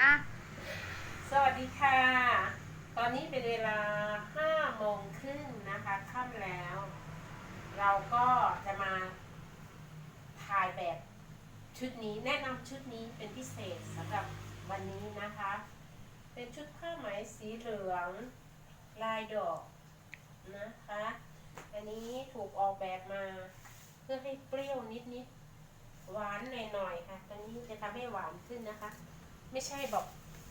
อะ สวัสดีค่ะ ตอนนี้เป็นเวลา5โมงครึ่งนะคะค่ำแล้ว เราก็จะมาถ่ายแบบชุดนี้แนะนำชุดนี้เป็นพิเศษสำหรับวันนี้นะคะ เป็นชุดผ้าไหมสีเหลือง ลายดอกนะคะ อันนี้ถูกออกแบบมา เพื่อให้เปรี้ยวนิดๆหวานหน่อยๆค่ะ ตอนนี้จะทำให้หวานขึ้นนะคะ ไม่ใช่แบบ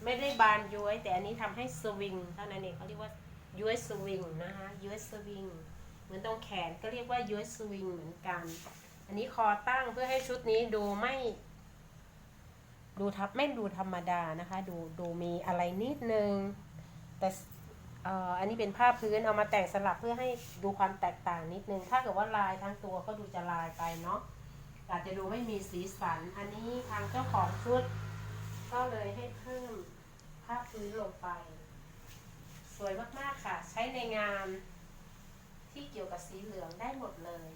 ไม่ได้บานย้วย แต่อันนี้ทำให้สวิงเท่านั้นเองเขาเรียกว่าย้วยสวิงนะคะย้วยสวิงเหมือนตรงแขนก็เรียกว่าย้วยสวิงเหมือนกัน อันนี้คอตั้งเพื่อให้ชุดนี้ดูไม่ ดูทับไม่ดูธรรมดานะคะ ดูดูมีอะไรนิดนึง แต่อันนี้เป็นผ้าพื้นเอามาแต่งสลับเพื่อให้ดูความแตกต่างนิดนึง ถ้าเกิดว่าลายทั้งตัวก็ดูจะลายไปเนาะอาจจะดูไม่มีสีสัน อันนี้ทางเจ้าของชุด ก็เลยให้เพิ่มผ้าพื้นลงไป สวยมากๆค่ะ ใช้ในงานที่เกี่ยวกับสีเหลืองได้หมดเลย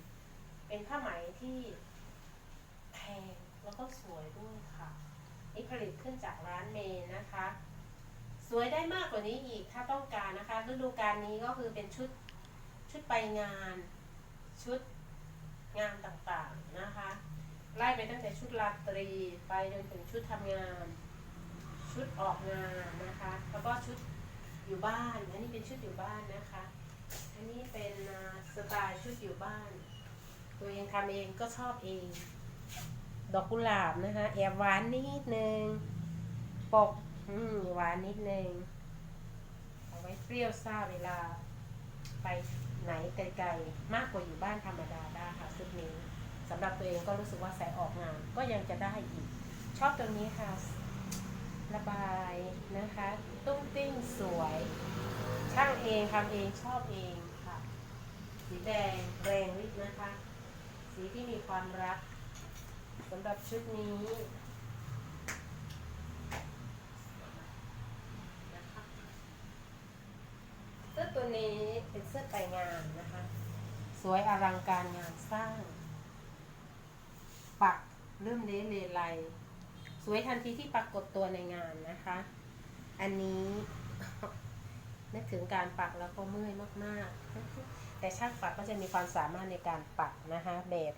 เป็นผ้าไหมที่แพงแล้วก็สวยด้วยค่ะ นี่ผลิตขึ้นจากร้านเมย์นะคะ สวยได้มากกว่านี้อีกถ้าต้องการนะคะฤดูกาลนี้ก็คือเป็นชุดชุดไปงาน ชุดงานต่างๆนะคะ ไล่ไปตั้งแต่ชุดราตรีไปจนถึงชุดทำงาน ชุดออกงานนะคะ แล้วก็ชุดอยู่บ้าน อันนี้เป็นชุดอยู่บ้านนะคะ อันนี้เป็นสไตล์ชุดอยู่บ้าน ตัวเองทำเองก็ชอบเอง ดอกกุหลาบนะคะแอบหวานนิดนึง ปกอืมหวานนิดนึง เอาไว้เปรี้ยวซ่าเวลา ไปไหนไกลๆมากกว่าอยู่บ้านธรรมดาได้ค่ะชุดนี้สำหรับตัวเองก็รู้สึกว่าใส่ออกงานก็ยังจะได้อีก ชอบตรงนี้ค่ะ ระบายนะคะ ตุ้งติ้งสวย ช่างเองทำเองชอบเองค่ะ สีแดงแรงฤทธิ์นะคะ สีที่มีความรักสำหรับชุดนี้นะคะเสื้อตัวนี้เป็นเสื้อไปงานนะคะ สวยอลังการงานสร้าง ปักเริ่มเลเลไล สวยทันทีที่ปรากฏตัวในงานนะคะ อันนี้ นึกถึงการปักแล้วก็เมื่อยมากๆ แต่ช่างปักก็จะมีความสามารถในการปักนะคะแบบ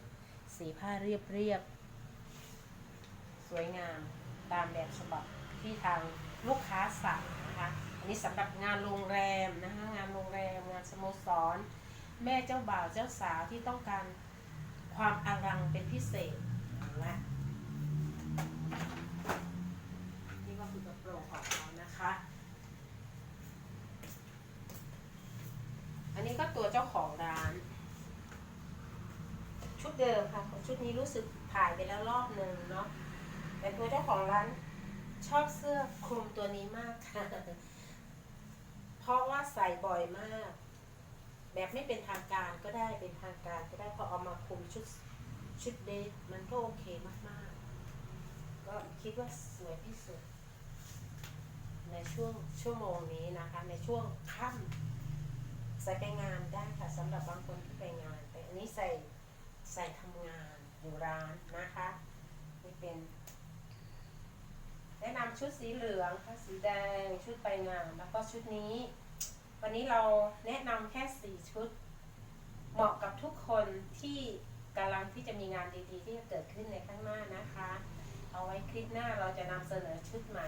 สีผ้าเรียบๆ สวยงามตามแบบฉบับที่ทางลูกค้าสั่งนะคะอันนี้สำหรับงานโรงแรมนะคะงานโรงแรมงานสโมสร แม่เจ้าบ่าวเจ้าสาวที่ต้องการความอลังเป็นพิเศษนะนี่ก็คือกระโปรงของเขานะคะ อันนี้ก็ตัวเจ้าของร้าน ชุด เดิมค่ะชุดนี้รู้สึกถ่ายไปแล้วรอบหนึ่งเนาะแต่ตัวเจ้าของร้านชอบเสื้อคลุมตัวนี้มากค่ะ เพราะว่าใส่บ่อยมาก แบบไม่เป็นทางการก็ได้เป็นทางการก็ได้พอเอามาคลุมชุดชุดเดทมันก็โอเคมากๆ ก็คิดว่าสวยที่สุด ในช่วงชั่วโมงนี้นะคะ ในช่วงค่ำใส่ไปงานได้ค่ะสำหรับบางคนที่ไปงานแต่อันนี้ใส่ ใส่ทำงานอยู่ร้านนะคะนี่เป็นแนะนำชุดสีเหลืองค่ะสีแดงชุดไปงานแล้วก็ชุดนี้ วันนี้เราแนะนำแค่สี่ชุด เหมาะกับทุกคนที่กำลังที่จะมีงานดีๆ ที่จะเกิดขึ้นในข้างหน้านะคะ เอาไว้คลิปหน้าเราจะนำเสนอชุดใหม่